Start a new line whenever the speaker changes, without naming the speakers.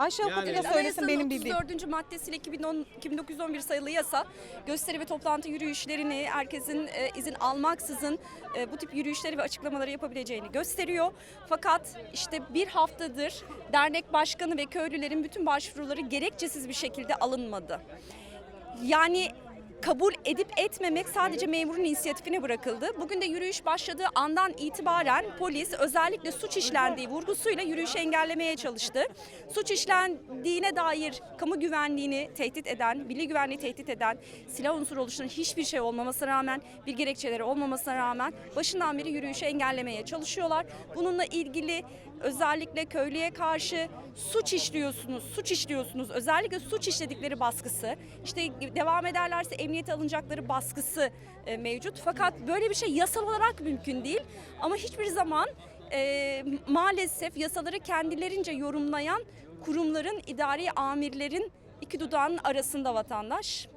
Ayşe
Yani-
hukukuyla söylesin benim bildiğim.
34. maddesiyle 2010, 2911 sayılı yasa gösteri ve toplantı yürüyüşlerini herkesin e, izin almaksızın e, bu tip yürüyüşleri ve açıklamaları yapabileceğini gösteriyor. Fakat işte bir haftadır dernek başkanı ve köylülerin bütün başvuruları gerekçesiz bir şekilde alınmadı. Yani kabul edip etmemek sadece memurun inisiyatifine bırakıldı. Bugün de yürüyüş başladığı andan itibaren polis özellikle suç işlendiği vurgusuyla yürüyüşü engellemeye çalıştı. Suç işlendiğine dair kamu güvenliğini tehdit eden, milli güvenliği tehdit eden silah unsuru oluşturan hiçbir şey olmamasına rağmen, bir gerekçeleri olmamasına rağmen başından beri yürüyüşü engellemeye çalışıyorlar. Bununla ilgili özellikle köylüye karşı suç işliyorsunuz, suç işliyorsunuz. Özellikle suç işledikleri baskısı, işte devam ederlerse emniyete alınacakları baskısı e, mevcut. Fakat böyle bir şey yasal olarak mümkün değil. Ama hiçbir zaman e, maalesef yasaları kendilerince yorumlayan kurumların, idari amirlerin iki dudağın arasında vatandaş.